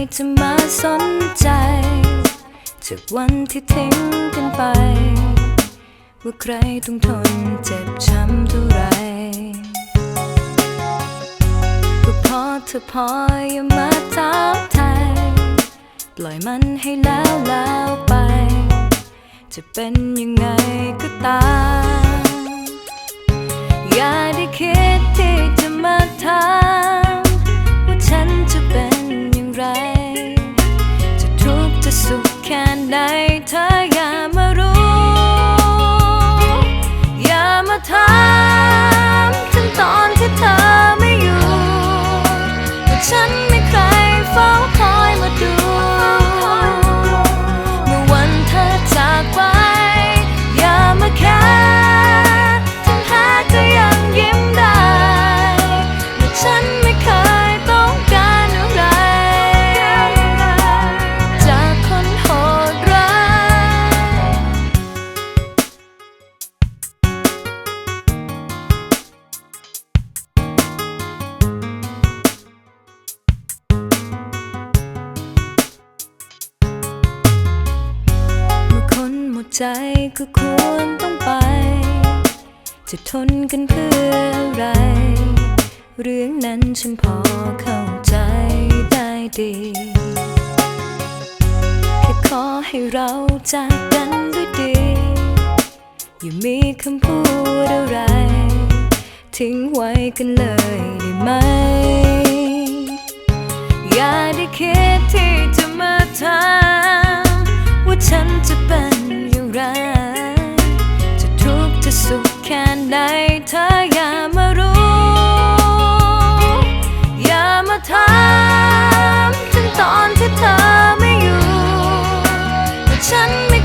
ไม่เคยจะมาสนใจ จากวันที่ทิ้งกันไป ว่าใครต้องทนเจ็บช้ำเท่าไรก็พอเธอพออย่ามาถามไทยปล่อยมันให้แล้วแล้วไป จะเป็นยังไงก็ตาม สุขแค่ไหนเธอยัง ใจก็ควรต้องไป จะทนกันเพื่ออะไร เรื่องนั้นฉันพอเข้าใจได้ดีแค่ขอให้เราจากกันด้วยดี อย่ามีคำพูดอะไร ทิ้งไว้กันเลยได้ไหม รจะทุกข์จะสุขแค่ไหนเธออย่ามารู้ อย่ามาถามถึงตอนที่เธอไม่อยู่ว่ฉันไม่